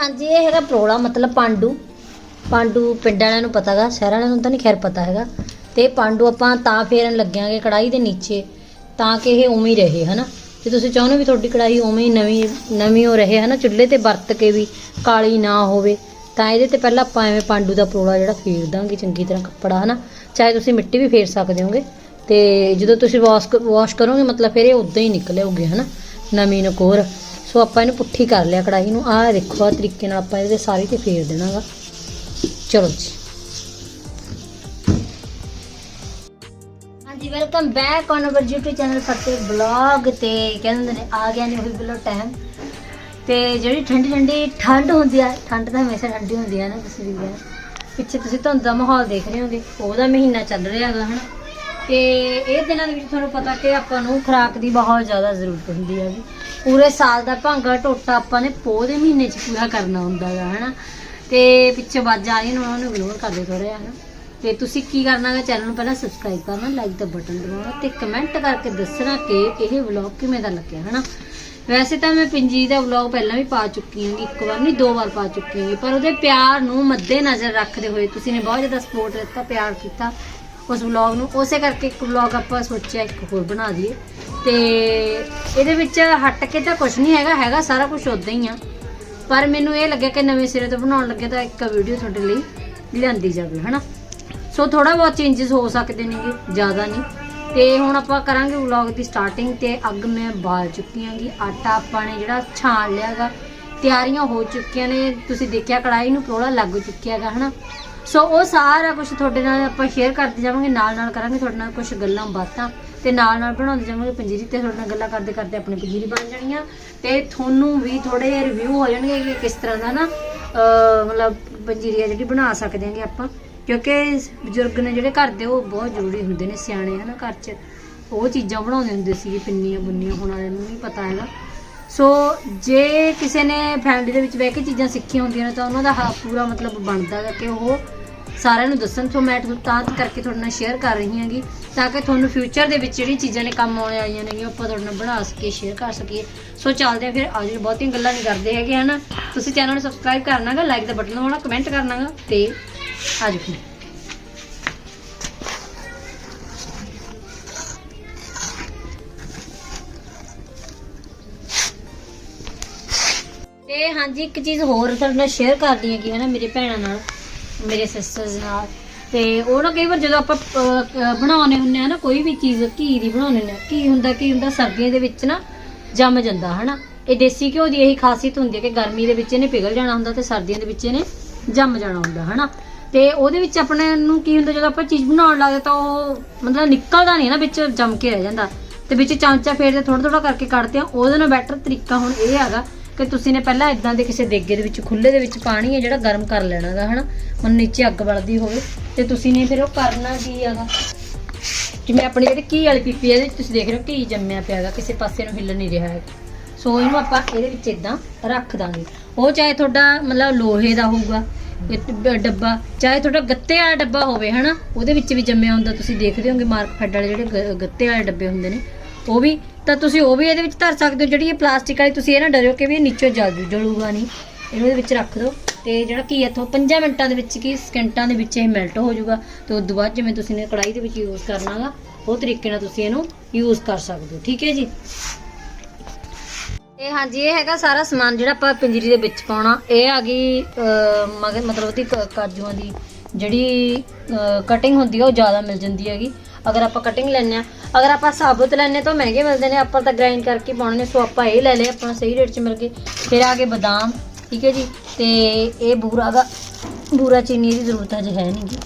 ਹਾਂਜੀ, ਇਹ ਹੈਗਾ ਪ੍ਰੋਲਾ, ਮਤਲਬ ਪਾਂਡੂ। ਪਾਂਡੂ ਪਿੰਡ ਵਾਲਿਆਂ ਨੂੰ ਪਤਾਗਾ ਸ਼ਹਿਰ ਵਾਲਿਆਂ ਨੂੰ ਤਾਂ ਨਹੀਂ ਖੈਰ ਪਤਾ ਹੈਗਾ। ਤੇ ਪਾਂਡੂ ਆਪਾਂ ਤਾਂ ਫੇਰਨ ਲੱਗਿਆਂਗੇ ਕੜਾਈ ਦੇ ਨੀਚੇ, ਤਾਂ ਕਿ ਇਹ ਉਵੇਂ ਹੀ ਰਹੇ, ਹਨਾ? ਜੇ ਤੁਸੀਂ ਚਾਹੁੰਦੇ ਵੀ ਤੁਹਾਡੀ ਕੜਾਈ ਉਵੇਂ ਹੀ ਨਵੀਂ ਨਵੀਂ ਹੋ ਰਹੇ, ਹਨਾ? ਚੁੱਲ੍ਹੇ ਤੇ ਵਰਤ ਕੇ ਵੀ ਕਾਲੀ ਨਾ ਹੋਵੇ, ਤਾਂ ਇਹਦੇ ਤੇ ਪਹਿਲਾਂ ਆਪਾਂ ਐਵੇਂ ਪਾਂਡੂ ਦਾ ਪ੍ਰੋਲਾ ਜਿਹੜਾ ਫੇਰ ਦਾਂਗੇ, ਚੰਗੀ ਤਰ੍ਹਾਂ ਕੱਪੜਾ, ਹਨਾ? ਚਾਹੇ ਤੁਸੀਂ ਮਿੱਟੀ ਵੀ ਫੇਰ ਸਕਦੇ ਹੋਗੇ। ਤੇ ਜਦੋਂ ਤੁਸੀਂ ਵਾਸ਼ ਵਾਸ਼ ਕਰੋਗੇ, ਮਤਲਬ ਫਿਰ ਇਹ ਉਦਾਂ ਹੀ ਨਿਕਲੇਗੇ ਹਨਾ? ਨਵੀਂ ਨਕੋਰ। ਸੋ ਆਪਾਂ ਇਹਨੂੰ ਪੁੱਠੀ ਕਰ ਲਿਆ ਕੜਾਹੀ ਨੂੰ। ਆਹ ਦੇਖੋ, ਆਹ ਤਰੀਕੇ ਨਾਲ ਆਪਾਂ ਇਹਦੇ ਸਾਰੇ ਤੇ ਫੇਰ ਦੇਣਾਗਾ। ਚਲੋ ਜੀ। ਹਾਂਜੀ welcome back on our YouTube channel Fateh blog ਤੇ ਕਹਿੰਦੇ ਨੇ, ਆ ਗਿਆ ਨੇ ਉਹੀ ਬਿਲੋ ਟਾਈਮ ਤੇ ਜਿਹੜੀ ਠੰਡੀ ਠੰਡੀ ਠੰਡ ਹੁੰਦੀ ਆ, ਠੰਡ ਤਾਂ ਹਮੇਸ਼ਾ ਠੰਡੀ ਹੁੰਦੀ ਆ ਨਾ, ਤੁਸੀਂ ਵੀ ਪਿੱਛੇ ਤੁਸੀਂ ਧੁੰਦ ਦਾ ਮਾਹੌਲ ਦੇਖ ਰਹੇ ਹੋਗੇ, ਉਹਦਾ ਮਹੀਨਾ ਚੱਲ ਰਿਹਾ ਹੈਗਾ, ਹਨਾ। ਤੇ ਇਹ ਦਿਨਾਂ ਦੇ ਵਿੱਚ ਤੁਹਾਨੂੰ ਪਤਾ ਕਿ ਆਪਾਂ ਨੂੰ ਖੁਰਾਕ ਦੀ ਬਹੁਤ ਜ਼ਿਆਦਾ ਜ਼ਰੂਰਤ ਹੁੰਦੀ ਹੈਗੀ। ਪੂਰੇ ਸਾਲ ਦਾ ਭਾਂਗਾ ਟੋਟਾ ਆਪਾਂ ਨੇ ਪੋਹ ਦੇ ਮਹੀਨੇ 'ਚ ਪੂਰਾ ਕਰਨਾ ਹੁੰਦਾ ਹੈ ਹਨਾ? ਤੇ ਪਿੱਛੇ ਵੱਜ ਆ ਰਹੀਆਂ ਨੇ, ਉਹਨਾਂ ਨੂੰ ਇਗਨੋਰ ਕਰ ਦਿਓ ਥੋੜਾ ਜਿਹਾ, ਹਨਾ? ਤੇ ਤੁਸੀਂ ਕੀ ਕਰਨਾ ਚੈਨਲ ਨੂੰ ਪਹਿਲਾਂ ਸਬਸਕ੍ਰਾਈਬ ਕਰਨਾ ਲਾਈਕ ਦਾ ਬਟਨ ਦਬਾਉਣਾ ਤੇ ਕਮੈਂਟ ਕਰਕੇ ਦੱਸਣਾ ਕਿ ਇਹ ਵਲੌਗ ਕਿਵੇਂ ਦਾ ਲੱਗਿਆ, ਹਨਾ? ਵੈਸੇ ਤਾਂ ਮੈਂ ਪਿੰਜੀ ਦਾ ਵਲੌਗ ਪਹਿਲਾਂ ਵੀ ਪਾ ਚੁੱਕੀ ਹਾਂ, ਇੱਕ ਵਾਰ ਨਹੀਂ, ਦੋ ਵਾਰ ਪਾ ਚੁੱਕੀ ਹਾਂ, ਪਰ ਉਹਦੇ ਪਿਆਰ ਨੂੰ ਮੱਦੇ ਨਜ਼ਰ ਰੱਖਦੇ ਹੋਏ ਤੁਸੀਂ ਨੇ ਬਹੁਤ ਜ਼ਿਆਦਾ ਸਪੋਰਟ ਦਿੱਤਾ, ਪਿਆਰ ਕੀਤਾ। ਉਸ ਵਲੌਗ ਨੂੰ। ਉਸੇ ਕਰਕੇ ਇੱਕ ਵਲੌਗ ਆਪਾਂ ਸੋਚਿਆ ਇੱਕ ਹੋਰ ਬਣਾ ਦਈਏ। ਤੇ ਇਹਦੇ ਵਿੱਚ ਹਟ ਕੇ ਤਾਂ ਕੁਝ ਨਹੀਂ ਹੈਗਾ ਹੈਗਾ ਸਾਰਾ ਕੁਝ ਉਦਾਂ ਹੀ ਆ। ਪਰ ਮੈਨੂੰ ਇਹ ਲੱਗਿਆ ਕਿ ਨਵੇਂ ਸਿਰੇ ਤੋਂ ਬਣਾਉਣ ਲੱਗੇ ਤਾਂ ਇੱਕ ਵੀਡੀਓ ਤੁਹਾਡੇ ਲਈ ਲਿਆਂਦੀ ਜਾਵੇ, ਹਨਾ? ਸੋ ਥੋੜਾ ਬਹੁਤ ਚੇਂजेस ਹੋ ਸਕਦੇ ਨੇਗੇ, ਜ਼ਿਆਦਾ ਨਹੀਂ। ਤੇ ਹੁਣ ਆਪਾਂ ਕਰਾਂਗੇ ਵਲੌਗ ਦੀ ਸਟਾਰਟਿੰਗ ਤੇ ਅੱਗ ਮੈਂ ਬਾਲ ਚੁੱਕੀ ਆਂਗੀ। ਆਟਾ ਆਪਾਂ ਨੇ ਜਿਹੜਾ ਛਾਣ ਲਿਆਗਾ ਤਿਆਰੀਆਂ ਹੋ ਚੁੱਕੀਆਂ ਨੇ। ਤੁਸੀਂ ਦੇਖਿਆ ਕੜਾਈ ਨੂੰ ਪ੍ਰੋਲਾ ਲੱਗ ਚੁੱਕਿਆ ਹੈਗਾ ਹਨਾ? ਸੋ ਉਹ ਸਾਰਾ ਕੁਝ ਤੁਹਾਡੇ ਨਾਲ ਆਪਾਂ ਸ਼ੇਅਰ ਕਰਦੇ ਜਾਵਾਂਗੇ, ਨਾਲ ਨਾਲ ਕਰਾਂਗੇ ਤੁਹਾਡੇ ਨਾਲ ਕੁਝ ਗੱਲਾਂ ਬਾਤਾਂ ਤੇ ਨਾਲ ਨਾਲ ਬਣਾਉਂਦੇ ਜਾਵਾਂਗੇ ਪੰਜੀਰੀ ਤੇ ਤੁਹਾਡੇ ਨਾਲ ਗੱਲਾਂ ਕਰਦੇ ਕਰਦੇ ਆਪਣੀ ਪੰਜੀਰੀ ਬਣ ਜਾਣੀਆਂ ਤੇ ਤੁਹਾਨੂੰ ਵੀ ਥੋੜੇ ਜਿਹੇ ਰਿਵਿਊ ਹੋ ਜਾਣਗੇ ਕਿ ਕਿਸ ਤਰ੍ਹਾਂ ਦਾ ਨਾ ਮਤਲਬ ਪੰਜੀਰੀ ਆ ਜਿਹੜੀ ਬਣਾ ਸਕਦੇ ਹਾਂਗੇ ਆਪਾਂ। ਕਿਉਂਕਿ ਬਜ਼ੁਰਗ ਨੇ ਜਿਹੜੇ ਘਰ ਦੇ, ਉਹ ਬਹੁਤ ਜ਼ਰੂਰੀ ਹੁੰਦੇ ਨੇ ਸਿਆਣੇ, ਹਨਾ, ਘਰ 'ਚ। ਉਹ ਚੀਜ਼ਾਂ ਬਣਾਉਂਦੇ ਹੁੰਦੇ ਸੀਗੇ ਪਿੰਨੀਆਂ ਬੁੰਨੀਆਂ ਹੁਣ ਵਾਲਿਆਂ ਨੂੰ ਨਹੀਂ ਪਤਾ ਹੈਗਾ। ਸੋ ਜੇ ਕਿਸੇ ਨੇ ਫੈਮਿਲੀ ਦੇ ਵਿੱਚ ਬਹਿ ਕੇ ਚੀਜ਼ਾਂ ਸਿੱਖੀਆਂ ਹੁੰਦੀਆਂ ਨੇ ਤਾਂ ਉਹਨਾਂ ਦਾ ਹਾ- ਪੂਰਾ ਮਤਲਬ ਬਣਦਾ ਹੈ ਕਿ ਉਹ ਸਾਰਿਆਂ ਨੂੰ ਦੱਸਣ। ਸੋ ਮੈਂ ਤੁਹਾਨੂੰ ਤਾਂ ਕਰਕੇ ਤੁਹਾਡੇ ਨਾਲ ਸ਼ੇਅਰ ਕਰ ਰਹੀ ਹਾਂਗੀ ਤਾਂ ਕਿ ਤੁਹਾਨੂੰ ਫਿਊਚਰ ਦੇ ਵਿੱਚ ਜਿਹੜੀ ਚੀਜ਼ਾਂ ਨੇ ਕੰਮ ਆਉਣ ਵਾਲੀਆਂ ਨੇ ਉਹ ਆਪਾਂ ਤੁਹਾਡੇ ਨਾਲ ਬਣਾ ਸਕੀਏ ਸ਼ੇਅਰ ਕਰ ਸਕੀਏ। ਸੋ ਚੱਲਦੇ ਆ ਫਿਰ। ਅੱਜ ਬਹੁਤੀਆਂ ਗੱਲਾਂ ਨਹੀਂ ਕਰਦੇ ਹੈਗੇ ਹਨਾ। ਤੁਸੀਂ ਚੈਨਲ ਨੂੰ ਸਬਸਕ੍ਰਾਈਬ ਕਰਨਾਗਾ ਲਾਈਕ ਦਾ ਬਟਨ ਦਬਾਉਣਾ ਕਮੈਂਟ ਕਰਨਾਗਾ ਤੇ ਅੱਜ ਫਿਰ। ਹਾਂਜੀ ਇੱਕ ਚੀਜ਼ ਹੋਰ ਤੁਹਾਡੇ ਨਾਲ ਸ਼ੇਅਰ ਕਰਦੀ ਹਾਂ ਕਿ ਹੈ ਨਾ ਮੇਰੇ ਭੈਣਾਂ ਨਾਲ ਮੇਰੇ ਸਿਸਟਰਸ ਨਾਲ। ਤੇ ਉਹ ਨਾ ਕਈ ਵਾਰ ਜਦੋਂ ਆਪਾਂ ਅਹ, ਅਹ, ਹੁੰਨੇ ਆ ਨਾ ਕੋਈ ਵੀ ਚੀਜ਼ ਘੀ ਦੀ ਬਣਾਉਂਦੇ ਨੇ ਕੀ ਹੁੰਦਾ ਕੀ ਹੁੰਦਾ ਸਰਦੀਆਂ ਦੇ ਵਿੱਚ ਨਾ ਜੰਮ ਜਾਂਦਾ ਹਨਾ? ਇਹ ਦੇਸੀ ਘਿਓ ਦੀ ਇਹੀ ਖਾਸੀਅਤ ਹੁੰਦੀ ਹੈ ਕਿ ਗਰਮੀ ਦੇ ਵਿੱਚ ਇਹਨੇ ਪਿਘਲ ਜਾਣਾ ਹੁੰਦਾ ਤੇ ਸਰਦੀਆਂ ਦੇ ਵਿੱਚ ਇਹਨੇ ਜੰਮ ਜਾਣਾ ਹੁੰਦਾ ਹਨਾ? ਤੇ ਉਹਦੇ ਵਿੱਚ ਆਪਣੇ ਨੂੰ ਕੀ ਹੁੰਦਾ ਜਦੋਂ ਆਪਾਂ ਚੀਜ਼ ਬਣਾਉਣ ਲੱਗਦੇ ਤਾਂ ਉਹ ਮਤਲਬ ਨਿਕਲਦਾ ਨਹੀਂ ਨਾ ਵਿੱਚ ਜੰਮ ਕੇ ਰਹਿ ਜਾਂਦਾ। ਤੇ ਵਿੱਚ ਚਮਚਾ ਫੇਰ ਥੋੜਾ ਥੋੜਾ ਕਰਕੇ ਕੱਢਦੇ ਆ ਉਹਦੇ ਨਾਲ ਬੈਟਰ ਤਰੀਕਾ ਹੁਣ ਇਹ ਹੈਗਾ ਕਿ ਤੁਸੀਂ ਨੇ ਪਹਿਲਾਂ ਇਦਾਂ ਦੇ ਕਿਸੇ ਦੇਗੇ ਦੇ ਵਿੱਚ ਖੁੱਲੇ ਦੇ ਵਿੱਚ ਪਾਣੀ ਹੈ ਜਿਹੜਾ ਗਰਮ ਕਰ ਲੈਣਾਗਾ ਹਨਾ? ਮਨ ਨੀਚੇ ਅੱਗ ਬਲਦੀ ਹੋਵੇ, ਤੇ ਤੁਸੀਂ ਨੇ ਫਿਰ ਉਹ ਕਰਨਾ ਕੀ ਹੈਗਾ? ਜਿਵੇਂ ਆਪਣੀ ਜਿਹੜੀ ਘੀ ਵਾਲੀ ਪੀਪੀ ਹੈ, ਇਹਦੇ ਵਿੱਚ ਤੁਸੀਂ ਦੇਖ ਰਹੇ ਹੋ ਘੀ ਜੰਮਿਆ ਪਿਆ ਹੈਗਾ ਕਿਸੇ ਪਾਸੇ ਨੂੰ ਹਿੱਲ ਨਹੀਂ ਰਿਹਾ ਹੈ ਸੋ ਇਹਨੂੰ ਆਪਾਂ ਇਹਦੇ ਵਿੱਚ ਇਦਾਂ ਰੱਖ ਦਾਂਗੇ। ਉਹ ਚਾਹੇ ਤੁਹਾਡਾ ਮਤਲਬ ਲੋਹੇ ਦਾ ਹੋਊਗਾ ਡੱਬਾ, ਚਾਹੇ ਤੁਹਾਡਾ ਗੱਤੇ ਵਾਲਾ ਡੱਬਾ ਹੋਵੇ, ਹਨਾ? ਉਹਦੇ ਵਿੱਚ ਵੀ ਜੰਮਿਆ ਹੁੰਦਾ, ਤੁਸੀਂ ਦੇਖਦੇ ਹੋਗੇ ਮਾਰਕ ਫੈਡ ਵਾਲੇ ਜਿਹੜੇ ਗ- ਗੱਤੇ ਵਾਲੇ ਡੱਬੇ ਹੁੰਦੇ ਨੇ, ਉਹ ਵੀ ਤਾਂ ਤੁਸੀਂ ਉਹ ਵੀ ਇਹਦੇ ਵਿੱਚ ਧਰ ਸਕਦੇ ਹੋ, ਜਿਹੜੀ ਇਹ ਪਲਾਸਟਿਕ ਵਾਲੀ ਤੁਸੀਂ ਇਹ ਨਾ ਡਰਿਓ ਕਿ ਵੀ ਇਹ ਨੀਚੋਂ ਜਲ ਜਲੂਗਾ ਨਹੀਂ। ਇਹਨੂੰ ਇਹਦੇ ਵਿੱਚ ਰੱਖ ਦਿਓ। ਤੇ ਜਿਹੜਾ ਕੀ ਇੱਥੋਂ 5 ਮਿੰਟਾਂ ਦੇ ਵਿੱਚ ਕੀ ਸਕਿੰਟਾਂ ਦੇ ਵਿੱਚ ਇਹ ਮੈਲਟ ਹੋ ਜਾਊਗਾ। ਤੇ ਉਸ ਤੋਂ ਬਾਅਦ ਜਿਵੇਂ ਤੁਸੀਂ ਨੇ ਕੜਾਈ ਦੇ ਵਿੱਚ ਯੂਜ਼ ਕਰਨਾਗਾ ਉਹ ਤਰੀਕੇ ਨਾਲ ਤੁਸੀਂ ਇਹਨੂੰ ਯੂਜ਼ ਕਰ ਸਕਦੇ ਹੋ। ਠੀਕ ਹੈ ਜੀ? ਇਹ ਹਾਂਜੀ, ਇਹ ਹੈਗਾ ਸਾਰਾ ਸਮਾਨ ਜਿਹੜਾ ਆਪਾਂ ਪੰਜੀਰੀ ਦੇ ਵਿੱਚ ਪਾਉਣਾ। ਇਹ ਆ ਗਈ ਮਗਰ ਮਤਲਬ ਉਹਦੀ ਕ- ਕਾਜੂਆਂ ਦੀ ਜਿਹੜੀ ਕਟਿੰਗ ਹੁੰਦੀ ਆ, ਉਹ ਜ਼ਿਆਦਾ ਮਿਲ ਜਾਂਦੀ ਹੈਗੀ। ਅਗਰ ਆਪਾਂ ਕਟਿੰਗ ਲੈਣੇ ਆ ਅਗਰ ਆਪਾਂ ਸਾਬੁਤ ਲੈਣੇ ਤਾਂ ਮਹਿੰਗੇ ਮਿਲਦੇ ਨੇ, ਆਪਾਂ ਤਾਂ ਗ੍ਰਾਈਂਡ ਕਰਕੇ ਪਾਉਣੇ ਨੇ, ਸੋ ਆਪਾਂ ਇਹ ਲੈ ਲਏ ਆਪਾਂ ਸਹੀ ਰੇਟ 'ਚ ਮਿਲ ਗਏ। ਫਿਰ ਆ ਗਏ ਬਦਾਮ, ਠੀਕ ਹੈ ਜੀ? ਤੇ ਇਹ ਬੂਰਾ ਦਾ ਬੂਰਾ ਚੀਨੀ ਦੀ ਜ਼ਰੂਰਤ ਹਜੇ ਹੈ ਨਹੀਂ ਜੀ।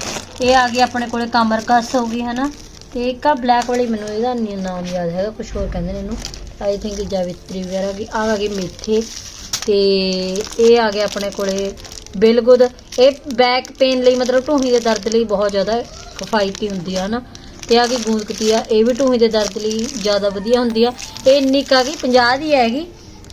ਇਹ ਆ ਗਈ ਆਪਣੇ ਕੋਲੇ ਕਮਰਕਸ ਹੋ ਗਈ, ਹਨਾ? ਤੇ ਇੱਕ ਆ ਬਲੈਕ ਵਾਲੀ, ਮੈਨੂੰ ਇਹਦਾ ਨਹੀਂ ਨਾਮ ਯਾਦ ਹੈਗਾ ਕੁਝ ਹੋਰ ਕਹਿੰਦੇ ਨੇ ਇਹਨੂੰ। ਆਈ ਥਿੰਕ ਜਾਵਿਤਰੀ ਵਗੈਰਾ ਵੀ ਆ ਆ ਗਈ ਮੇਥੇ। ਤੇ ਇਹ ਆ ਗਿਆ ਆਪਣੇ ਕੋਲੇ ਬਿਲਗੁਦ। ਇਹ ਬੈਕ ਪੇਨ ਲਈ, ਮਤਲਬ ਢੂਹੀ ਦੇ ਦਰਦ ਲਈ ਬਹੁਤ ਜ਼ਿਆਦਾ ਕਿਫਾਇਤੀ ਹੁੰਦੀ ਆ ਨਾ ਤੇ ਆ ਗਈ ਗੂੰਦਕਤੀਆ ਇਹ ਵੀ ਢੂਹੀ ਦੇ ਦਰਦ ਲਈ ਜ਼ਿਆਦਾ ਵਧੀਆ ਹੁੰਦੀ ਆ। ਇਹ ਇੰਨੀ ਕੁ ਆ ਗਈ 50 ਦੀ ਹੈਗੀ,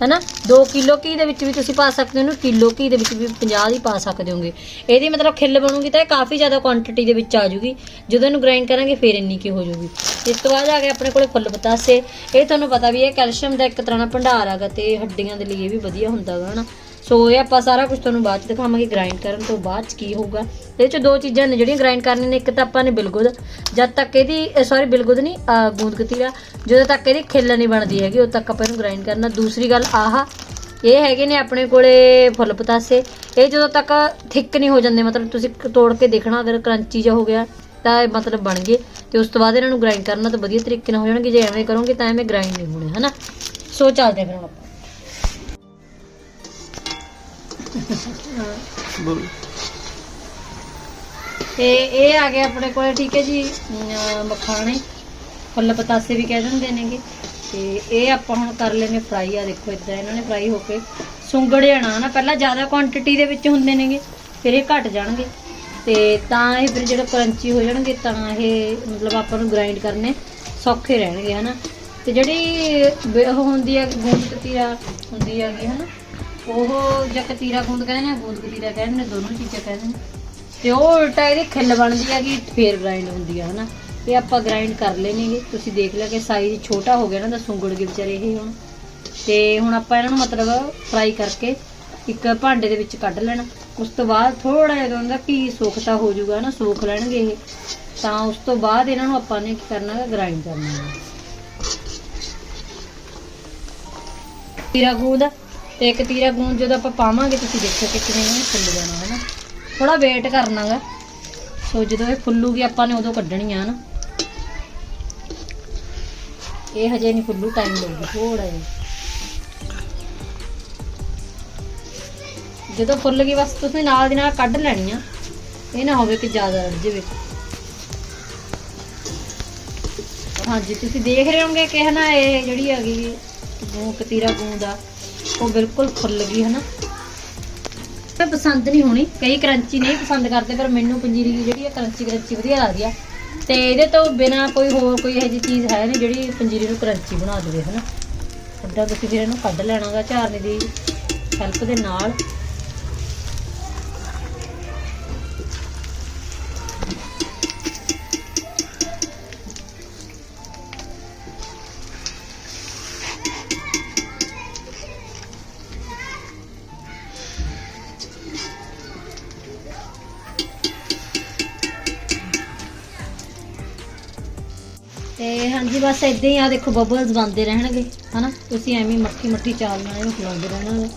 ਹਨਾ? 2 ਕਿਲੋ ਘੀ ਦੇ ਵਿੱਚ ਵੀ ਤੁਸੀਂ ਪਾ ਸਕਦੇ ਹੋ ਇਹਨੂੰ ਕਿਲੋ ਘੀ ਦੇ ਵਿੱਚ ਵੀ 50 ਦੀ ਪਾ ਸਕਦੇ ਹੋਗੇ। ਇਹਦੀ ਮਤਲਬ ਖਿੱਲ ਬਣੂਗੀ ਤਾਂ ਇਹ ਕਾਫੀ ਜ਼ਿਆਦਾ ਕੁਆਂਟੀਟੀ ਦੇ ਵਿੱਚ ਆ ਜੂਗੀ। ਜਦੋਂ ਇਹਨੂੰ ਗ੍ਰਾਈਂਡ ਕਰਾਂਗੇ, ਫਿਰ ਇੰਨੀ ਕੀ ਹੋ ਜੂਗੀ। ਇਸ ਤੋਂ ਬਾਅਦ ਆ ਗਿਆ ਆਪਣੇ ਕੋਲੇ ਫੁੱਲ ਪਤਾਸੇ। ਇਹ ਤੁਹਾਨੂੰ ਪਤਾ ਵੀ ਹੈ ਕੈਲਸ਼ੀਅਮ ਦਾ ਇੱਕ ਤਰ੍ਹਾਂ ਦਾ ਭੰਡਾਰ ਹੈਗਾ ਤੇ ਹੱਡੀਆਂ ਦੇ ਲਈ ਇਹ ਵੀ ਵਧੀਆ ਹੁੰਦਾ ਗਾ ਹਨਾ? ਸੋ ਇਹ ਆਪਾਂ ਸਾਰਾ ਕੁਝ ਤੁਹਾਨੂੰ ਬਾਅਦ ਚ ਦਿਖਾਵਾਂਗੇ ਗ੍ਰਾਈਂਡ ਕਰਨ ਤੋਂ ਬਾਅਦ ਚ ਕੀ ਹੋਊਗਾ। ਇਹਦੇ ਚ ਦੋ ਚੀਜ਼ਾਂ ਨੇ ਜਿਹੜੀਆਂ ਗ੍ਰਾਈਂਡ ਕਰਨੀਆਂ ਨੇ, ਇੱਕ ਤਾਂ ਆਪਾਂ ਨੇ ਬਿਲਗੁਦ, ਜਦ ਤੱਕ ਇਹਦੀ ਸੌਰੀ ਬਿਲਗੁਦ ਨਹੀਂ, ਅਹ, ਗੂੰਦ ਕਤੀਰਾ ਜਦੋਂ ਤੱਕ ਇਹਦੀ ਖਿੱਲ ਨਹੀਂ ਬਣਦੀ ਹੈਗੀ, ਉਦੋਂ ਤੱਕ ਆਪਾਂ ਇਹਨੂੰ ਗ੍ਰਾਈਂਡ ਕਰਨਾ। ਦੂਸਰੀ ਗੱਲ ਆਹ, ਇਹ ਹੈਗੇ ਨੇ ਆਪਣੇ ਕੋਲੇ ਫੁੱਲ ਪਤਾਸੇ। ਇਹ ਜਦੋਂ ਤੱਕ ਥਿੱਕ ਨਹੀਂ ਹੋ ਜਾਂਦੇ, ਮਤਲਬ ਤੁਸੀਂ ਤੋੜ ਕੇ ਦੇਖਣਾ, ਅਗਰ ਕਰੰਚੀ ਜਿਹਾ ਹੋ ਗਿਆ, ਤਾਂ ਇਹ ਮਤਲਬ ਬਣ ਗਏ। ਤੇ ਉਸ ਤੋਂ ਬਾਅਦ ਇਹਨਾਂ ਨੂੰ ਗ੍ਰਾਈਂਡ ਕਰਨਾ ਤਾਂ ਵਧੀਆ ਤਰੀਕੇ ਨਾਲ ਹੋ ਜਾਣਗੇ। ਜੇ ਐਵੇਂ ਕਰੋਗੇ, ਤਾਂ ਐਵੇਂ ਗ੍ਰਾਈਂਡ ਨਹੀਂ ਹੋਣੇ, ਹਨਾ? ਸੋ ਚੱਲਦੇ ਫਿਰ ਹੁਣ ਆਪਾਂ। ਬੋਲ। ਤੇ ਇਹ ਆ ਗਿਆ ਆਪਣੇ ਕੋਲ ਠੀਕ ਹੈ ਜੀ ਅਮ, ਮਖਾਣੇ। ਫੁੱਲ ਪਤਾਸੇ ਵੀ ਕਹਿ ਦਿੰਦੇ ਨੇਗੇ। ਤੇ ਇਹ ਆਪਾਂ ਹੁਣ ਕਰ ਲੈਨੇ ਫਰਾਈ ਆ ਦੇਖੋ ਇਦਾਂ ਇਹਨਾਂ ਨੇ ਫਰਾਈ ਹੋ ਕੇ ਸੁੰਗੜ ਜਾਣਾ ਨਾ ਪਹਿਲਾਂ ਜ਼ਿਆਦਾ ਕੁਆਂਟੀਟੀ ਦੇ ਵਿੱਚ ਹੁੰਦੇ ਨੇਗੇ ਫਿਰ ਇਹ ਘਟ ਜਾਣਗੇ। ਤੇ ਤਾਂ ਇਹ ਫਿਰ ਜਿਹੜੇ ਕਰੰਚੀ ਹੋ ਜਾਣਗੇ ਤਾਂ ਇਹ ਮਤਲਬ ਆਪਾਂ ਨੂੰ ਗ੍ਰਾਈਂਡ ਕਰਨੇ ਸੌਖੇ ਰਹਿਣਗੇ ਹਨਾ। ਤੇ ਜਿਹੜੀ ਬ- ਉਹ ਹੁੰਦੀ ਆ ਗੂੰਦ ਕਤੀਰਾ ਹੁੰਦੀ ਹੈਗੀ ਹਨਾ। ਉਹ ਜਾਂ ਕਤੀਰਾ ਗੂੰਦ ਕਹਿੰਦੇ ਨੇ, ਗੂੰਦ ਕਤੀਰਾ ਕਹਿੰਦੇ ਨੇ, ਦੋਨੋਂ ਚੀਜ਼ਾਂ ਕਹਿੰਦੇ ਨੇ। ਤੇ ਉਹ ਉਲਟਾ ਇਹਦੀ ਖਿੱਲ ਬਣਦੀ ਆ ਕਿ ਫੇਰ ਗ੍ਰਾਈਂਡ ਹੁੰਦੀ ਆ, ਹਨਾ। ਇਹ ਆਪਾਂ ਗ੍ਰਾਈਂਡ ਕਰ ਲੈਣਗੇ ਤੁਸੀਂ ਦੇਖ ਲਿਆ ਕਿ ਸਾਈਜ਼ ਛੋਟਾ ਹੋ ਗਿਆ ਨਾ, ਤਾਂ ਸੁੰਗੜ ਗਏ ਵਿਚਾਰੇ ਇਹ ਹੁਣ। ਤੇ ਹੁਣ ਆਪਾਂ ਇਹਨਾਂ ਨੂੰ ਮਤਲਬ ਫਰਾਈ ਕਰਕੇ ਇੱਕ ਭਾਂਡੇ ਦੇ ਵਿੱਚ ਕੱਢ ਲੈਣਾ। ਉਸ ਤੋਂ ਬਾਅਦ ਥੋੜਾ ਜਿਹਾ ਉਹਨਾਂ ਦਾ ਘੀ ਸੁੱਕਤਾ ਹੋ ਜਾਊਗਾ ਨਾ ਸੋਖ ਲੈਣਗੇ ਇਹ। ਤਾਂ ਉਸ ਤੋਂ ਬਾਅਦ ਇਹਨਾਂ ਨੂੰ ਆਪਾਂ ਨੇ ਕੀ ਕਰਨਾ ਹੈ ਗ੍ਰਾਈਂਡ ਕਰਨਾ। ਹੈ ਤੀਰਾ ਗੂੰਦ ਤੇ ਇੱਕ ਤੀਰਾ ਗੂੰਦ ਜਦੋਂ ਆਪਾਂ ਪਾਵਾਂਗੇ, ਤੁਸੀਂ ਦੇਖੋ ਕਿ ਕਿਵੇਂ ਇਹ ਫੁੱਲ ਜਾਣਾ ਹੈ ਨਾ ਥੋੜਾ ਵੇਟ ਕਰਨਾਗਾ। ਸੋ ਜਦੋਂ ਇਹ ਫੁੱਲੂਗੀ, ਆਪਾਂ ਨੇ ਉਦੋਂ ਕੱਢਣੀ ਆ ਨਾ ਇਹ ਹਜੇ ਨਹੀਂ ਫੁੱਲੂ ਟਾਈਮ ਲੱਗੂ ਥੋੜਾ ਜਿਹਾ। ਜਦੋਂ ਫੁੱਲ ਗਈ ਬਸ ਤੁਸੀਂ ਨਾਲ ਦੀ ਨਾਲ ਕੱਢ ਲੈਣੀ ਆ। ਇਹ ਨਾ ਹੋਵੇ ਕਿ ਜ਼ਿਆਦਾ ਰੜ ਜਾਵੇ। ਹਾਂਜੀ, ਤੁਸੀਂ ਦੇਖ ਰਹੇ ਹੋਗੇ ਕਿ ਹਨਾ, ਇਹ ਜਿਹੜੀ ਹੈਗੀ, ਗੂੰ ਕਤੀਰਾ ਗੂੰਦ ਦਾ ਉਹ ਬਿਲਕੁਲ ਫੁੱਲ ਗਈ, ਹਨਾ। ਮੈਂ ਪਸੰਦ ਨਹੀਂ ਹੋਣੀ। ਕਈ ਕਰੰਚੀ ਨਹੀਂ ਪਸੰਦ ਕਰਦੇ, ਪਰ ਮੈਨੂੰ ਪੰਜੀਰੀ ਜਿਹੜੀ ਹੈ ਕਰੰਚੀ ਕਰੰਚੀ ਵਧੀਆ ਲੱਗਦੀ ਆ। ਤੇ ਇਹਦੇ ਤੋਂ ਬਿਨਾ ਕੋਈ ਹੋਰ ਕੋਈ ਇਹੋ ਜਿਹੀ ਚੀਜ਼ ਹੈ ਨਹੀਂ ਜਿਹੜੀ ਪੰਜੀਰੀ ਨੂੰ ਕਰੰਚੀ ਬਣਾ ਦੇਵੇ, ਹਨਾ। ਅੱਡਾ ਤੁਸੀਂ ਫਿਰ ਇਹਨੂੰ ਕੱਢ ਲੈਣਾਗਾ ਝਾਰਨੇ ਦੀ ਹੈਲਪ ਦੇ ਨਾਲ। ਤੇ ਹਾਂਜੀ, ਬਸ ਇਦਾਂ ਹੀ ਆ, ਦੇਖੋ ਬਬਲਸ ਬਣਦੇ ਰਹਿਣਗੇ, ਹਨਾ? ਤੁਸੀਂ ਐਵੇਂ ਮੱਠੀ ਮੱਠੀ ਚਾਲ ਨਾਲ ਇਹਨੂੰ ਖਿਲਾਉਂਦੇ ਰਹਿਣਾ। ਗਾ।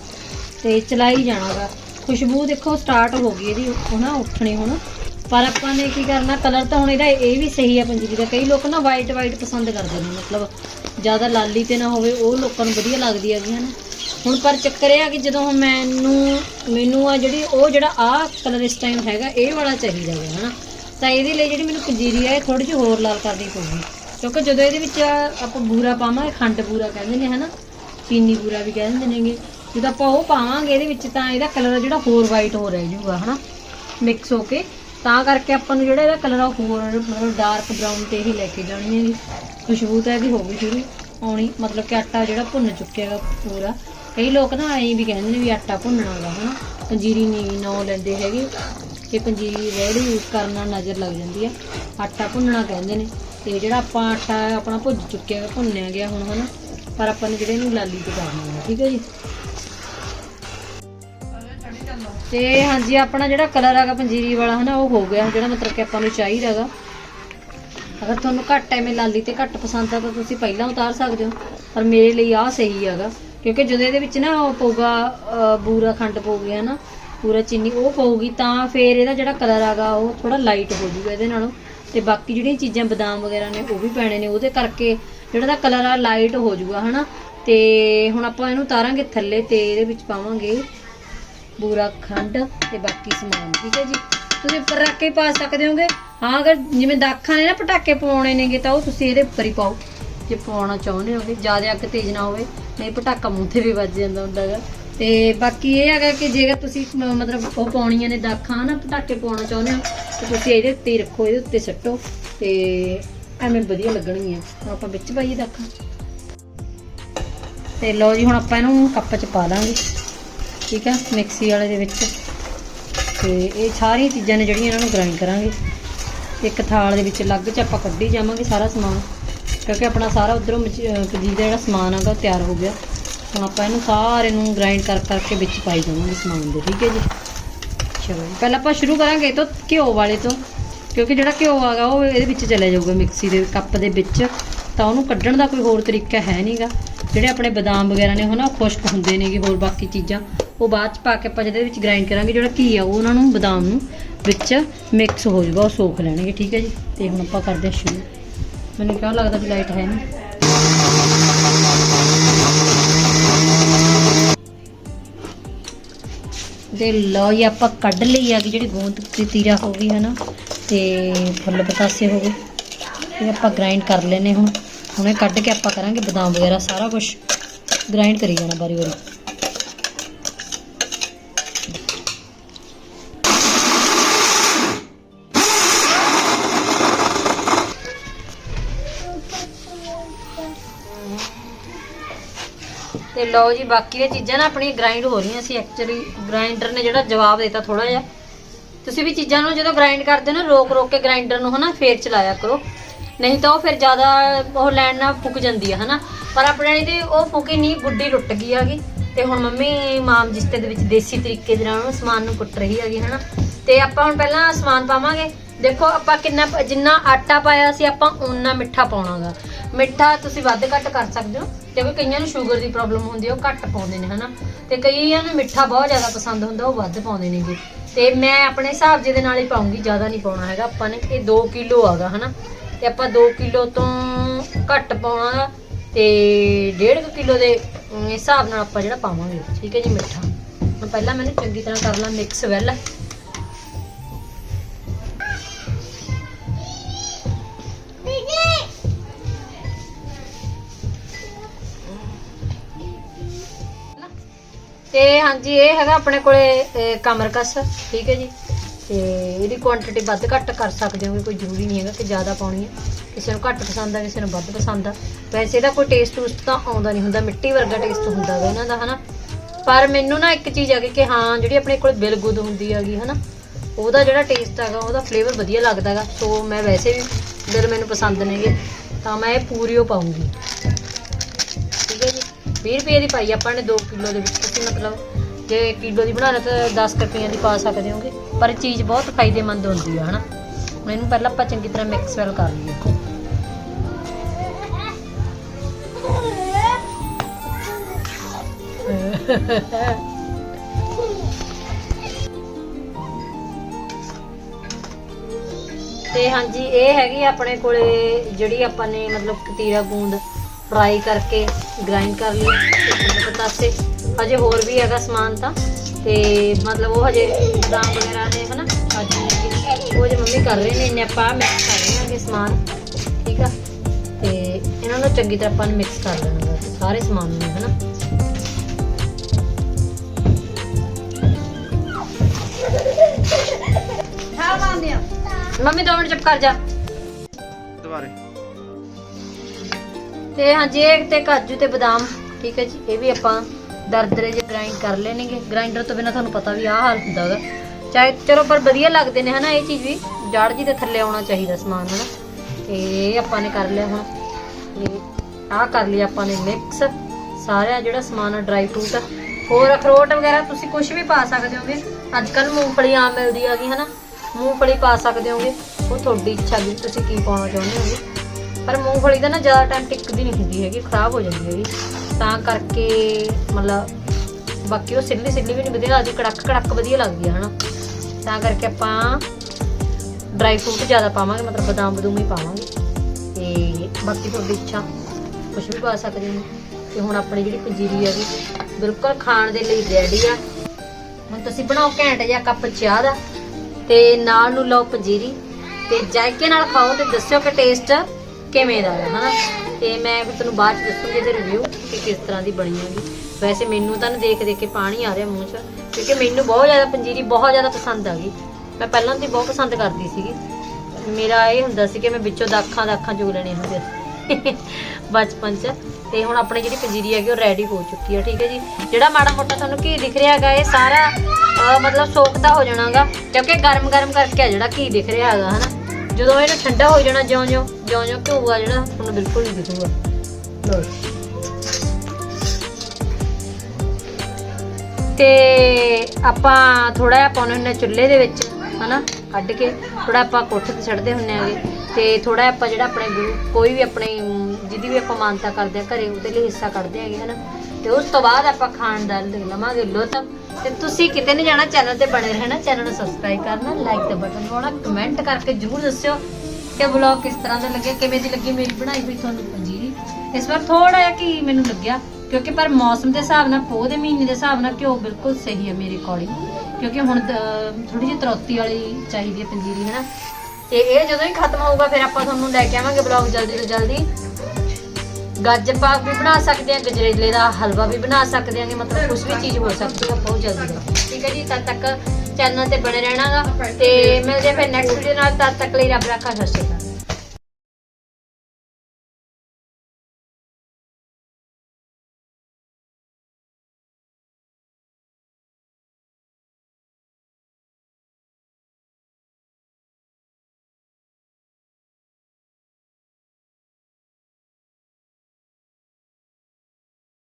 ਤੇ ਚਲਾਈ ਜਾਣਾਗਾ ਖੁਸ਼ਬੂ ਦੇਖੋ ਸਟਾਰਟ ਹੋ ਗਈ ਇਹਦੀ ਹਨਾ ਉੱਠਣੀ ਹੁਣ। ਪਰ ਆਪਾਂ ਨੇ ਕੀ ਕਰਨਾ ਕਲਰ ਤਾਂ ਹੁਣ ਇਹਦਾ ਇਹ ਵੀ ਸਹੀ ਆ ਪੰਜੀਰੀ ਦਾ। ਕਈ ਲੋਕ ਨਾ ਵਾਈਟ ਵਾਈਟ ਪਸੰਦ ਕਰਦੇ ਨੇ, ਮਤਲਬ ਜ਼ਿਆਦਾ ਲਾਲੀ ਤੇ ਨਾ ਹੋਵੇ, ਉਹ ਲੋਕਾਂ ਨੂੰ ਵਧੀਆ ਲੱਗਦੀ ਹੈਗੀ, ਹਨਾ? ਹੁਣ ਪਰ ਚੱਕਰ ਇਹ ਆ ਕਿ ਜਦੋਂ ਹੁਣ ਮੈਨੂੰ ਮੈਨੂੰ ਆ ਜਿਹੜੀ, ਉਹ ਜਿਹੜਾ ਆ ਕਲਰ ਇਸ ਟਾਈਮ ਹੈਗਾ, ਇਹ ਵਾਲਾ ਚਾਹੀਦਾ ਹੈ ਹਨਾ? ਤਾਂ ਇਹਦੇ ਲਈ ਜਿਹੜੀ ਮੈਨੂੰ ਪੰਜੀਰੀ ਆ, ਇਹ ਥੋੜੀ ਜਿਹੀ ਹੋਰ ਲਾਲ ਕਰਨੀ ਪਊਗੀ। ਕਿਉਂਕਿ ਜਦੋਂ ਇਹਦੇ ਵਿੱਚ ਆਪਾਂ ਬੂਰਾ ਪਾਵਾਂਗੇ, ਖੰਡ ਬੂਰਾ ਕਹਿੰਦੇ ਨੇ, ਹਨਾ? ਚੀਨੀ ਬੂਰਾ ਵੀ ਕਹਿ ਦਿੰਦੇ ਨੇਗੇ। ਜਦੋਂ ਆਪਾਂ ਉਹ ਪਾਵਾਂਗੇ ਇਹਦੇ ਵਿੱਚ ਤਾਂ ਇਹਦਾ ਕਲਰ ਜਿਹੜਾ ਹੋਰ ਵਾਈਟ ਹੋ ਰਹਿ ਜਾਊਗਾ, ਹਨਾ? ਮਿਕਸ ਹੋ ਕੇ। ਤਾਂ ਕਰਕੇ ਆਪਾਂ ਨੂੰ ਜਿਹੜਾ ਇਹਦਾ ਕਲਰ ਆ ਹੋਰ, ਮਤਲਬ ਡਾਰਕ ਬਰਾਊਨ ਤੇ ਹੀ ਲੈ ਕੇ ਜਾਣੀ ਹੈ ਖੁਸ਼ਬੂ ਤਾਂ ਇਹਦੀ ਹੋ ਗਈ ਸ਼ੁਰੂ, ਆਉਣੀ। ਮਤਲਬ ਕਿ ਆਟਾ ਜਿਹੜਾ ਭੁੰਨ ਚੁੱਕਿਆ ਹੈਗਾ ਪੂਰਾ। ਕਈ ਲੋਕ ਨਾ ਐਂ ਵੀ ਕਹਿੰਦੇ ਨੇ ਵੀ ਆਟਾ ਭੁੰਨਣਾ ਗਾ, ਹਨਾ? ਪੰਜੀਰੀ ਨਹੀਂ ਨਾ ਲੈਂਦੇ ਹੈਗੇ। ਇਹ ਪੰਜੀਰੀ ਰੈਡੀ ਯੂਜ਼ ਕਰਨ ਨਾਲ ਨਜ਼ਰ ਲੱਗ ਜਾਂਦੀ ਆ। ਆਟਾ ਭੁੰਨਣਾ ਕਹਿੰਦੇ ਨੇ। ਤੇ ਜਿਹੜਾ ਆਪਾਂ ਆਟਾ ਆਪਣਾ ਭੁੱਜ ਚੁੱਕਿਆ ਹੈਗਾ ਭੁੰਨਿਆ ਗਿਆ ਹੁਣ ਹਨਾ? ਪਰ ਆਪਾਂ ਨੇ ਜਿਹੜੇ ਇਹਨੂੰ ਲਾਲੀ ਤੇ ਕਰਨਾ ਹੈ ਠੀਕ ਹੈ ਜੀ? ਤੇ ਹਾਂਜੀ ਆਪਣਾ ਜਿਹੜਾ ਕਲਰ ਹੈਗਾ ਪੰਜੀਰੀ ਵਾਲਾ ਹਨਾ ਉਹ ਹੋ ਗਿਆ ਜਿਹੜਾ ਮਤਲਬ ਕਿ ਆਪਾਂ ਨੂੰ ਚਾਹੀਦਾ ਹੈਗਾ। ਅਗਰ ਤੁਹਾਨੂੰ ਘੱਟ ਐਵੇਂ ਲਾਲੀ ਤੇ ਘੱਟ ਪਸੰਦ ਆ ਤਾਂ ਤੁਸੀਂ ਪਹਿਲਾਂ ਉਤਾਰ ਸਕਦੇ ਹੋ। ਪਰ ਮੇਰੇ ਲਈ ਆਹ ਸਹੀ ਹੈਗਾ ਕਿਉਂਕਿ ਜਦੋਂ ਇਹਦੇ ਵਿੱਚ ਨਾ ਉਹ ਪਊਗਾ ਅਹ, ਬੂਰਾ ਖੰਡ ਪਊਗੀ ਹਨਾ ਪੂਰਾ ਚੀਨੀ ਉਹ ਪਊਗੀ ਤਾਂ ਫੇਰ ਇਹਦਾ ਜਿਹੜਾ ਕਲਰ ਹੈਗਾ ਉਹ ਥੋੜਾ ਲਾਈਟ ਹੋ ਜਾਊਗਾ ਇਹਦੇ ਨਾਲੋਂ। ਤੇ ਬਾਕੀ ਜਿਹੜੀਆਂ ਚੀਜ਼ਾਂ ਬਦਾਮ ਵਗੈਰਾ ਨੇ ਉਹ ਵੀ ਪੈਣੇ ਨੇ, ਉਹਦੇ ਕਰਕੇ ਜਿਹੜਾ ਦਾ ਕਲਰ ਆ ਲਾਈਟ ਹੋ ਜਾਊਗਾ, ਹਨਾ? ਤੇ ਹੁਣ ਆਪਾਂ ਇਹਨੂੰ ਤਾਰਾਂਗੇ ਥੱਲੇ ਤੇ ਇਹਦੇ ਵਿੱਚ ਪਾਵਾਂਗੇ ਬੂਰਾ ਖੰਡ ਤੇ ਬਾਕੀ ਸਮਾਨ, ਠੀਕ ਹੈ ਜੀ? ਤੁਸੀਂ ਉੱਪਰ ਰੱਖ ਕੇ ਪਾ ਸਕਦੇ ਹੋਗੇ? ਹਾਂ, ਅਗਰ ਜਿਵੇਂ ਦਾਖਾਂ ਨੇ ਨਾ ਪਟਾਕੇ ਪਵਾਉਣੇ ਨੇਗੇ ਤਾਂ ਉਹ ਤੁਸੀਂ ਇਹਦੇ ਉੱਪਰ ਹੀ ਪਾਓ, ਜੇ ਪਵਾਉਣਾ ਚਾਹੁੰਦੇ ਹੋਗੇ, ਜ਼ਿਆਦਾ ਅੱਗ ਤੇਜ਼ ਨਾ ਹੋਵੇ, ਨਹੀਂ ਪਟਾਕਾ ਮੂੰਹ ਤੇ ਵੀ ਵੱਜ ਜਾਂਦਾ ਹੁੰਦਾ ਹੈਗਾ। ਤੇ ਬਾਕੀ ਇਹ ਹੈਗਾ ਕਿ ਜੇਕਰ ਤੁਸੀਂ, ਮ- ਮਤਲਬ ਉਹ ਪਾਉਣੀਆਂ ਨੇ ਦਾਖਾਂ ਨਾ, ਪਟਾਕੇ ਪਾਉਣਾ ਚਾਹੁੰਦੇ ਹੋ, ਤਾਂ ਤੁਸੀਂ ਇਹਦੇ ਉੱਤੇ ਹੀ ਰੱਖੋ, ਇਹਦੇ ਉੱਤੇ ਸੱਟੋ, ਤੇ ਐਵੇਂ ਵਧੀਆ ਲੱਗਣਗੀਆਂ। ਆਪਾਂ ਵਿੱਚ ਪਾਈਏ ਦਾਖਾਂ। ਤੇ ਲਓ ਜੀ, ਹੁਣ ਆਪਾਂ ਇਹਨੂੰ ਕੱਪ 'ਚ ਪਾ ਦਾਂਗੇ। ਠੀਕ ਹੈ ਮਿਕਸੀ ਵਾਲੇ ਦੇ ਵਿੱਚ। ਤੇ ਇਹ ਸਾਰੀਆਂ ਚੀਜ਼ਾਂ ਨੇ ਜਿਹੜੀਆਂ ਇਹਨਾਂ ਨੂੰ ਗ੍ਰਾਈਂਡ ਕਰਾਂਗੇ। ਇੱਕ ਥਾਲ ਦੇ ਵਿੱਚ ਅਲੱਗ ਚ ਆਪਾਂ ਕੱਢੀ ਜਾਵਾਂਗੇ ਸਾਰਾ ਸਮਾਨ, ਕਿਉਂਕਿ ਆਪਣਾ ਸਾਰਾ ਉਧਰੋਂ ਪਨੀਰ ਦਾ ਜਿਹੜਾ ਸਮਾਨ ਆਗਾ ਉਹ ਤਿਆਰ ਹੋ ਗਿਆ। ਹੁਣ ਆਪਾਂ ਇਹਨੂੰ ਸਾਰੇ ਨੂੰ ਗ੍ਰਾਈਂਡ ਕਰ ਕਰਕੇ ਵਿੱਚ ਪਾਈ ਜਾਵਾਂਗੇ ਸਮਾਨ ਦੇ, ਠੀਕ ਹੈ ਜੀ? ਚਲੋ ਜੀ, ਪਹਿਲਾਂ ਆਪਾਂ ਸ਼ੁਰੂ ਕਰਾਂਗੇ ਇਹ ਤੋਂ ਘਿਓ ਵਾਲੇ ਤੋਂ, ਕਿਉਂਕਿ ਜਿਹੜਾ ਘਿਓ ਆਗਾ ਉਹ ਇਹਦੇ ਵਿੱਚ ਚਲੇ ਜਾਊਗਾ ਮਿਕਸੀ ਦੇ ਕੱਪ ਦੇ ਵਿੱਚ। ਤਾਂ ਉਹਨੂੰ ਕੱਢਣ ਦਾ ਕੋਈ ਹੋਰ ਤਰੀਕਾ ਹੈ ਨਹੀਂਗਾ ਜਿਹੜੇ ਆਪਣੇ ਬਦਾਮ ਵਗੈਰਾ ਨੇ, ਉਹ ਨਾ ਖੁਸ਼ਕ ਹੁੰਦੇ ਨੇਗੇ, ਹੋਰ ਬਾਕੀ ਚੀਜ਼ਾਂ, ਉਹ ਬਾਅਦ ਚ ਪਾ ਕੇ ਆਪਾਂ ਜਿਹਦੇ ਵਿੱਚ ਗ੍ਰਾਈਂਡ ਕਰਾਂਗੇ, ਜਿਹੜਾ ਘੀ ਆ, ਉਹ ਉਹਨਾਂ ਨੂੰ ਬਦਾਮ ਨੂੰ ਵਿੱਚ ਮਿਕਸ ਹੋ ਜਾਊਗਾ, ਉਹ ਸੋਖ ਲੈਣਗੇ, ਠੀਕ ਹੈ ਜੀ? ਤੇ ਹੁਣ ਆਪਾਂ ਕਰਦੇ ਹਾਂ ਸ਼ੁਰੂ। ਮੈਨੂੰ ਕਿਉਂ ਲੱਗਦਾ ਵੀ ਲਾਈਟ ਹੈ ਨਹੀਂ ਤੇ ਲਓ ਜੀ, ਆਪਾਂ ਕੱਢ ਲਈ ਆ ਜਿਹੜੀ ਗੂੰਦ ਦੀ ਤੀਰਾ ਹੋ ਗਈ ਹਨਾ, ਤੇ ਫੁੱਲ ਪਤਾਸੇ ਹੋ ਗਏ। ਇਹ ਆਪਾਂ ਗ੍ਰਾਈਂਡ ਕਰ ਲੈਨੇ ਹੁਣ। ਹੁਣ ਇਹ ਕੱਢ ਕੇ ਆਪਾਂ ਕਰਾਂਗੇ ਬਦਾਮ ਵਗੈਰਾ, ਸਾਰਾ ਕੁਝ ਗ੍ਰਾਈਂਡ ਕਰੀ ਜਾਣਾ ਬਾਰੀ ਬਾਰੀ ਲਓ ਜੀ, ਬਾਕੀ ਇਹ ਚੀਜ਼ਾਂ ਨਾ ਆਪਣੀਆਂ ਗ੍ਰਾਈਂਡ ਹੋ ਰਹੀਆਂ ਸੀ ਐਕਚੁਅਲੀ ਗ੍ਰਾਈਂਡਰ ਨੇ ਜਿਹੜਾ ਜਵਾਬ ਦਿੱਤਾ ਥੋੜਾ ਜਿਹਾ। ਤੁਸੀਂ ਵੀ ਚੀਜ਼ਾਂ ਨੂੰ ਜਦੋਂ ਗ੍ਰਾਈਂਡ ਕਰਦੇ ਹੋ ਨਾ, ਰੋਕ ਰੋਕ ਕੇ ਗ੍ਰਾਈਂਡਰ ਨੂੰ ਹਨਾ, ਫੇਰ ਚਲਾਇਆ ਕਰੋ। ਨਹੀਂ ਤਾਂ ਉਹ ਫਿਰ ਜ਼ਿਆਦਾ ਉਹ ਲੈਣ ਨਾਲ ਫੁੱਕ ਜਾਂਦੀ ਆ, ਹਨਾ। ਪਰ ਆਪਣੇ ਦੀ ਉਹ ਫੁੱਕੀ ਨਹੀਂ, ਗੁੱਡੀ ਟੁੱਟ ਗਈ ਹੈਗੀ। ਤੇ ਹੁਣ ਮੰਮੀ ਮਾਮ ਜਿਸਤੇ ਦੇ ਵਿੱਚ ਦੇਸੀ ਤਰੀਕੇ ਦੇ ਨਾਲ ਉਹ ਸਮਾਨ ਨੂੰ ਕੁੱਟ ਰਹੀ ਹੈਗੀ, ਹਨਾ। ਤੇ ਆਪਾਂ ਹੁਣ ਪਹਿਲਾਂ ਸਮਾਨ ਪਾਵਾਂਗੇ। ਦੇਖੋ, ਆਪਾਂ ਕਿੰਨਾ ਜਿੰਨਾ ਆਟਾ ਪਾਇਆ ਸੀ, ਆਪਾਂ ਉਨਾ ਮਿੱਠਾ ਪਾਉਣਾਗਾ। ਮਿੱਠਾ ਤੁਸੀਂ ਵੱਧ ਘੱਟ ਕਰ ਸਕਦੇ ਹੋ। ਕਿਉਂਕਿ ਕਈਆਂ ਨੂੰ ਸ਼ੂਗਰ ਦੀ ਪ੍ਰੋਬਲਮ ਹੁੰਦੀ ਹੈ ਉਹ ਘੱਟ ਪਾਉਂਦੇ ਨੇ, ਹਨਾ। ਤੇ ਕਈਆਂ ਨੂੰ ਮਿੱਠਾ ਬਹੁਤ ਜ਼ਿਆਦਾ ਪਸੰਦ ਹੁੰਦਾ, ਉਹ ਵੱਧ ਪਾਉਂਦੇ ਨੇਗੇ ਤੇ ਮੈਂ ਆਪਣੇ ਹਿਸਾਬ ਜੇ ਦੇ ਨਾਲ ਹੀ ਪਾਉਂਗੀ, ਜ਼ਿਆਦਾ ਨਹੀਂ ਪਾਉਣਾ ਹੈਗਾ। ਆਪਾਂ ਨੇ, ਇਹ 2 ਕਿਲੋ ਆਗਾ, ਹਨਾ। ਤੇ ਆਪਾਂ 2 ਕਿਲੋ ਤੋਂ ਘੱਟ ਪਾਉਣਾ ਤੇ 1.5 ਕਿਲੋ ਦੇ ਹਿਸਾਬ ਨਾਲ ਆਪਾਂ ਜਿਹੜਾ ਪਾਵਾਂਗੇ। ਠੀਕ ਹੈ ਜੀ, ਮਿੱਠਾ। ਪਹਿਲਾਂ ਮੈਨੂੰ ਚੰਗੀ ਤਰ੍ਹਾਂ ਕਰ ਲਾਂ ਮਿਕਸ ਵੈਲ ਤੇ ਹਾਂਜੀ, ਇਹ ਹੈਗਾ ਆਪਣੇ ਕੋਲੇ ਕਮਰਕਸ, ਠੀਕ ਹੈ ਜੀ। ਤੇ ਇਹਦੀ ਕੁਆਂਟੀਟੀ ਵੱਧ ਘੱਟ ਕਰ ਸਕਦੇ ਹੋਗੇ ਕੋਈ ਜ਼ਰੂਰੀ ਨਹੀਂ ਹੈਗਾ ਕਿ ਜ਼ਿਆਦਾ ਪਾਉਣੀ ਹੈ। ਕਿਸੇ ਨੂੰ ਘੱਟ ਪਸੰਦ ਆ, ਕਿਸੇ ਨੂੰ ਵੱਧ ਪਸੰਦ ਆ। ਵੈਸੇ ਇਹਦਾ ਕੋਈ ਟੇਸਟ ਟੂਸਟ ਤਾਂ ਆਉਂਦਾ ਨਹੀਂ ਹੁੰਦਾ, ਮਿੱਟੀ ਵਰਗਾ ਟੇਸਟ ਹੁੰਦਾ ਵਾ ਇਹਨਾਂ ਦਾ, ਹਨਾ। ਪਰ ਮੈਨੂੰ ਨਾ ਇੱਕ ਚੀਜ਼ ਹੈਗੀ ਕਿ ਹਾਂ, ਜਿਹੜੀ ਆਪਣੇ ਕੋਲ ਬਿਲਗੁਦ ਹੁੰਦੀ ਹੈਗੀ, ਹਨਾ। ਉਹਦਾ ਜਿਹੜਾ ਟੇਸਟ ਹੈਗਾ, ਉਹਦਾ ਫਲੇਵਰ ਵਧੀਆ ਲੱਗਦਾ ਹੈਗਾ। ਸੋ ਮੈਂ ਵੈਸੇ ਵੀ ਬਿਲ ਮੈਨੂੰ ਪਸੰਦ ਨੇਗੇ, ਤਾਂ ਮੈਂ ਇਹ ਪੂਰੀ ਉਹ ਪਾਉਂਗੀ। 20 ਰੁਪਏ ਦੀ ਪਾਈ ਆਪਾਂ ਨੇ 2 ਕਿਲੋ ਦੇ ਵਿੱਚ ਤੁਸੀਂ ਮਤਲਬ ਜੇ ਕਿਲੋ ਦੀ ਬਣਾਉਣਾ ਤਾਂ 10 ਰੁਪਏ ਦੀ ਪਾ ਸਕਦੇ ਹੋਗੇ। ਪਰ ਚੀਜ਼ ਬਹੁਤ ਫਾਇਦੇਮੰਦ ਹੁੰਦੀ ਆ, ਹਨਾ? ਇਹਨੂੰ ਪਹਿਲਾਂ ਆਪਾਂ ਚੰਗੀ ਤਰ੍ਹਾਂ ਮਿਕਸ ਵੈਲ ਕਰ ਲਈਏ। ਤੇ ਹਾਂਜੀ, ਇਹ ਹੈਗੀ ਆਪਣੇ ਕੋਲੇ ਜਿਹੜੀ ਆਪਾਂ ਨੇ ਮਤਲਬ ਕਤੀਰਾ ਗੂੰਦ ਫਰਾਈ ਕਰਕੇ ਗ੍ਰਾਈਂਡ ਕਰ ਲਈ ਤੇ ਪਤਾਸੇ ਹਜੇ ਹੋਰ ਵੀ ਹੈਗਾ ਸਮਾਨ ਤਾਂ। ਤੇ ਮਤਲਬ ਉਹ ਹਜੇ ਬਦਾਮ ਵਗੈਰਾ ਨੇ ਹਨਾ? ਅੱਜ ਉਹ ਜੇ ਮੰਮੀ ਕਰ ਰਹੇ ਨੇ ਇੰਨੇ ਆਪਾਂ ਮਿਕਸ ਕਰ ਰਹੇ ਹਾਂਗੇ ਸਮਾਨ। ਠੀਕ ਆ? ਤੇ ਇਹਨਾਂ ਨੂੰ ਚੰਗੀ ਤਰ੍ਹਾਂ ਆਪਾਂ ਮਿਕਸ ਕਰ ਲੈਣਾ ਸਾਰੇ ਸਮਾਨ ਨੂੰ ਹਨਾ? ਹਾਂ ਮੰਮੀ ਦੋ ਮਿੰਟ ਚੁੱਪ ਕਰ ਜਾ। ਤੇ ਹਾਂਜੀ, ਇਹ ਤੇ ਕਾਜੂ ਤੇ ਬਦਾਮ, ਠੀਕ ਹੈ ਜੀ, ਇਹ ਵੀ ਆਪਾਂ ਦਰਦਰੇ ਜੇ ਗ੍ਰਾਈਂਡ ਕਰ ਲੈਣਗੇ। ਗ੍ਰਾਈਂਡਰ ਤੋਂ ਬਿਨਾ ਤੁਹਾਨੂੰ ਪਤਾ ਵੀ ਆਹ ਹਾਲ ਹੁੰਦਾ ਹੈਗਾ ਚਾਹੇ ਚਲੋ, ਪਰ ਵਧੀਆ ਲੱਗਦੇ ਨੇ ਹਨਾ ਇਹ ਚੀਜ਼ ਵੀ। ਜੜ ਜੀ ਦੇ ਥੱਲੇ ਆਉਣਾ ਚਾਹੀਦਾ ਸਮਾਨ, ਹਨਾ। ਤੇ ਇਹ ਆਪਾਂ ਨੇ ਕਰ ਲਿਆ ਹੁਣ। ਇਹ ਆਹ ਕਰ ਲਿਆ ਆਪਾਂ ਨੇ ਮਿਕਸ ਸਾਰਾ ਜਿਹੜਾ ਸਮਾਨ ਆ ਡਰਾਈ ਫਰੂਟ ਹੋਰ ਅਖਰੋਟ ਵਗੈਰਾ ਤੁਸੀਂ ਕੁਝ ਵੀ ਪਾ ਸਕਦੇ ਹੋਗੇ। ਅੱਜ ਕੱਲ ਮੂੰਗਫਲੀ ਆਮ ਮਿਲਦੀ ਹੈਗੀ ਹਨਾ। ਮੂੰਗਫਲੀ ਪਾ ਸਕਦੇ ਹੋਗੇ। ਉਹ ਤੁਹਾਡੀ ਇੱਛਾ ਵੀ ਤੁਸੀਂ ਕੀ ਪਾਉਣਾ ਚਾਹੁੰਦੇ ਹੋਗੇ। ਪਰ ਮੂੰਗਫਲੀ ਦਾ ਨਾ ਜ਼ਿਆਦਾ ਟਾਈਮ ਟਿਕਦੀ ਨਹੀਂ ਹੁੰਦੀ ਹੈਗੀ, ਖਰਾਬ ਹੋ ਜਾਂਦੀ ਹੈਗੀ। ਤਾਂ ਕਰਕੇ ਮਤਲਬ ਬਾਕੀ ਉਹ ਸਿੱਲੀ ਸਿੱਲੀ ਵੀ ਨਹੀਂ ਵਧੀਆ ਲੱਗਦੀ, ਕੜਕ ਕੜਕ ਵਧੀਆ ਲੱਗਦੀ ਹੈ ਹਨਾ। ਤਾਂ ਕਰਕੇ ਆਪਾਂ ਡਰਾਈ ਫਰੂਟ ਜ਼ਿਆਦਾ ਪਾਵਾਂਗੇ, ਮਤਲਬ ਬਦਾਮ ਬਦੂਮ ਹੀ ਪਾਵਾਂਗੇ। ਤੇ ਬਾਕੀ ਤੁਹਾਡੀ ਇੱਛਾ ਕੁਝ ਵੀ ਪਾ ਸਕਦੇ ਹੋ। ਤੇ ਹੁਣ ਆਪਣੀ ਜਿਹੜੀ ਪੰਜੀਰੀ ਹੈਗੀ ਬਿਲਕੁਲ ਖਾਣ ਦੇ ਲਈ ਰੈਡੀ ਆ। ਹੁਣ ਤੁਸੀਂ ਬਣਾਓ ਘੈਂਟ ਜਿਹਾ ਕੱਪ ਚਾਹ ਦਾ, ਤੇ ਨਾਲ ਨੂੰ ਲਓ ਪੰਜੀਰੀ। ਤੇ ਜਾਇਕੇ ਨਾਲ ਖਾਓ ਤੇ ਦੱਸਿਓ ਕਿ ਟੇਸਟ ਕਿਵੇਂ ਦਾ ਹੈ, ਹਨਾ? ਤੇ ਮੈਂ ਫਿਰ ਤੁਹਾਨੂੰ ਬਾਅਦ ਚ ਦੱਸੂਗੀ ਇਹਦੇ ਰਿਵਿਊ ਕਿ ਕਿਸ ਤਰ੍ਹਾਂ ਦੀ ਬਣੀ ਹੈਗੀ। ਵੈਸੇ ਮੈਨੂੰ ਤਾਂ ਨਾ ਦੇਖ ਦੇਖ ਕੇ ਪਾਣੀ ਆ ਰਿਹਾ ਮੂੰਹ 'ਚ, ਕਿਉਂਕਿ ਮੈਨੂੰ ਬਹੁਤ ਜ਼ਿਆਦਾ ਪੰਜੀਰੀ ਬਹੁਤ ਜ਼ਿਆਦਾ ਪਸੰਦ ਆ ਗਈ। ਮੈਂ ਪਹਿਲਾਂ ਤੋਂ ਬਹੁਤ ਪਸੰਦ ਕਰਦੀ ਸੀਗੀ। ਮੇਰਾ ਇਹ ਹੁੰਦਾ ਸੀ ਕਿ ਮੈਂ ਵਿੱਚੋਂ ਦਾਖਾਂ ਦਾਖਾਂ ਚੁਗ ਲੈਣੀਆਂ ਹੁੰਦੀਆਂ ਸੀ। ਬਚਪਨ 'ਚ। ਤੇ ਹੁਣ ਆਪਣੀ ਜਿਹੜੀ ਪੰਜੀਰੀ ਹੈਗੀ ਉਹ ਰੈਡੀ ਹੋ ਚੁੱਕੀ ਹੈ ਠੀਕ ਹੈ ਜੀ? ਜਿਹੜਾ ਮਾੜਾ ਮੋਟਾ ਤੁਹਾਨੂੰ ਘੀ ਦਿਖ ਰਿਹਾ ਹੈਗਾ, ਇਹ ਸਾਰਾ ਮਤਲਬ ਸੋਖਤਾ ਹੋ ਜਾਣਾਗਾ, ਕਿਉਂਕਿ ਗਰਮ ਗਰਮ ਕਰਕੇ ਆ ਜਿਹੜਾ ਘੀ ਦਿਖ ਰਿਹਾ ਹੈਗਾ, ਹਨਾ? ਜਦੋਂ ਇਹਨੂੰ ਠੰਡਾ ਹੋ ਜਾਣਾ ਜਿਉਂ ਜਿਉਂ ਜਿਉਂ ਜਿਉਂ ਘਿਓ ਆ ਜਿਹੜਾ ਤੁਹਾਨੂੰ ਬਿਲਕੁਲ ਨਹੀਂ ਦਿਖੂਗਾ। ਲਓ। ਤੇ ਆਪਾਂ ਥੋੜਾ ਜਿਹਾ ਪਾਉਣੇ ਹੁੰਦੇ ਹਾਂ ਚੁੱਲ੍ਹੇ ਦੇ ਵਿੱਚ ਹਨਾ ਕੱਢ ਕੇ। ਥੋੜਾ ਆਪਾਂ ਕੋਠੇ ਤੇ ਛੱਡਦੇ ਹੁੰਦੇ ਆਗੇ ਤੇ ਥੋੜਾ ਆਪਾਂ ਜਿਹੜਾ ਆਪਣੇ ਗੁਰੂ ਕੋਈ ਵੀ ਆਪਣੇ ਜਿਹਦੀ ਵੀ ਆਪਾਂ ਮਾਨਤਾ ਕਰਦੇ ਆ, ਘਰੇ ਉਹਦੇ ਲਈ ਹਿੱਸਾ ਕੱਢਦੇ ਹੈਗੇ, ਹਨਾ? ਤੇ ਉਸ ਤੋਂ ਬਾਅਦ ਆਪਾਂ ਖਾਣ ਦਾ ਲਵਾਂਗੇ ਲੁੱਤ। ਤੇ ਤੁਸੀਂ ਕਿਤੇ ਨਹੀਂ ਜਾਣਾ ਚੈਨਲ ਤੇ ਬਣੇ ਰਹਿਣਾ ਚੈਨਲ ਨੂੰ ਸਬਸਕ੍ਰਾਈਬ ਕਰਨਾ ਲਾਈਕ ਦਾ ਬਟਨ ਦਬਾਉਣਾ ਕਮੈਂਟ ਕਰਕੇ ਜਰੂਰ ਦੱਸਿਓ ਕਿ ਵਲੌਗ ਕਿਸ ਤਰ੍ਹਾਂ ਦਾ ਲੱਗਿਆ, ਕਿਵੇਂ ਦੀ ਲੱਗੀ ਮੇਰੀ ਬਣਾਈ ਹੋਈ ਤੁਹਾਨੂੰ ਪੰਜੀਰੀ। ਇਸ ਵਾਰ ਥੋੜਾ ਜਿਹਾ ਕੀ ਮੈਨੂੰ ਲੱਗਿਆ, ਕਿਉਂਕਿ ਪਰ ਮੌਸਮ ਦੇ ਹਿਸਾਬ ਨਾਲ, ਪੋਹ ਦੇ ਮਹੀਨੇ ਦੇ ਹਿਸਾਬ ਨਾਲ ਘਿਓ ਬਿਲਕੁਲ ਸਹੀ ਹੈ ਮੇਰੇ ਅਕੋਰਡਿੰਗ ਕਿਉਂਕਿ ਹੁਣ ਥੋੜੀ ਜਿਹੀ ਤਰੌਤੀ ਵਾਲੀ ਚਾਹੀਦੀ ਹੈ ਪੰਜੀਰੀ ਹੈ ਨਾ ਤੇ ਇਹ ਜਦੋਂ ਹੀ ਖਤਮ ਹੋਊਗਾ, ਫਿਰ ਆਪਾਂ ਤੁਹਾਨੂੰ ਲੈ ਕੇ ਆਵਾਂਗੇ ਵਲੌਗ ਜਲਦੀ ਤੋਂ ਜਲਦੀ। ਗਾਜਰ ਪਾਕ ਵੀ ਬਣਾ ਸਕਦੇ ਆ, ਗਜਰੇਲੇ ਦਾ ਹਲਵਾ ਵੀ ਬਣਾ ਸਕਦੇ ਆਂਗੇ ਮਤਲਬ ਕੁਝ ਵੀ ਚੀਜ਼ ਹੋ ਸਕਦੀ ਹੈ ਬਹੁਤ ਜਲਦੀ ਠੀਕ ਹੈ ਜੀ, ਤਦ ਤੱਕ ਚੈਨਲ ਤੇ ਬਣੇ ਰਹਿਣਾਗਾ ਤੇ ਮਿਲਦੇ ਆ ਫਿਰ ਨੈਕਸਟ ਵੀਡੀਓ ਨਾਲ, ਤਦ ਤੱਕ ਲਈ ਰੱਬ ਰੱਖਾ, ਸਤਿ ਸ਼੍ਰੀ ਅਕਾਲ।